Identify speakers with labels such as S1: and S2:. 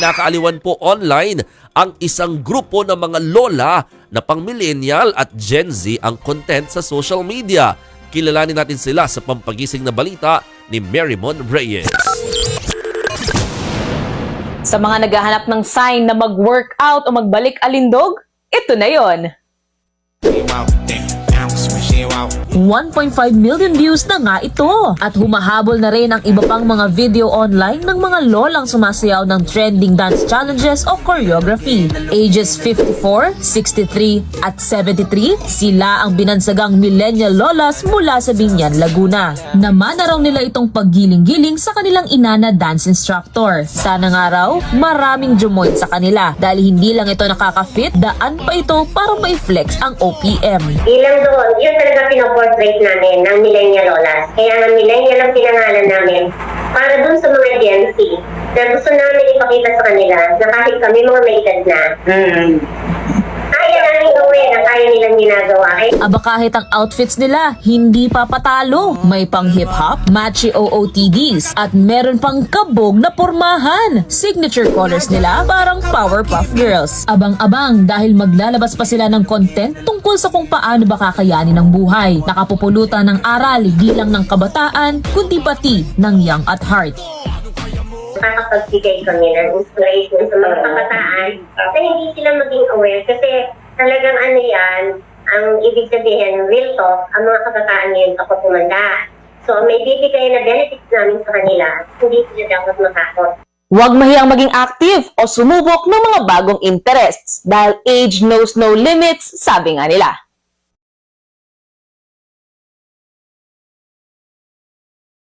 S1: kinakaaliwan po online ang isang grupo ng mga lola na pang millennial at Gen Z ang content sa social media. Kilalanin natin sila sa pampagising na balita ni Marymon Reyes.
S2: Sa mga naghahanap ng sign na mag-workout o magbalik alindog, ito na yon. 1.5 million views na nga ito. At humahabol na rin ang iba pang mga video online ng mga lolang sumasayaw ng trending dance challenges o choreography. Ages 54, 63 at 73, sila ang binansagang millennial lolas mula sa Binyan, Laguna. Namana raw nila itong paggiling-giling sa kanilang ina na dance instructor. Sana nga raw, maraming jumoin sa kanila dahil hindi lang ito nakaka-fit, daan pa ito para ma-flex ang OPM.
S3: Bilang doon, yun talaga pinoportrait namin ng millennial lolas. Kaya nga millennial ang pinangalan namin para dun sa mga Gen Z na gusto namin ipakita sa kanila na kahit kami mga may edad na, kaya gawin ang kaya nilang ginagawa. Eh,
S2: Aba kahit ang outfits nila, hindi pa patalo. May pang hip-hop, matchy OOTDs, at meron pang kabog na pormahan. Signature colors nila parang Powerpuff Girls. Abang-abang dahil maglalabas pa sila ng content tungkol sa kung paano ba kakayanin ng buhay. Nakapupulutan ng aral di lang ng kabataan, kundi pati ng young at heart.
S3: nakakapagbigay kami ng inspiration sa mga kabataan na hindi sila maging aware kasi talagang ano yan, ang ibig sabihin, real talk, ang mga kabataan ngayon ako tumanda. So, may bibigay na benefits namin sa kanila, hindi sila dapat matakot.
S4: Huwag mahiyang maging active o sumubok ng mga bagong interests dahil age knows no limits, sabi nga nila.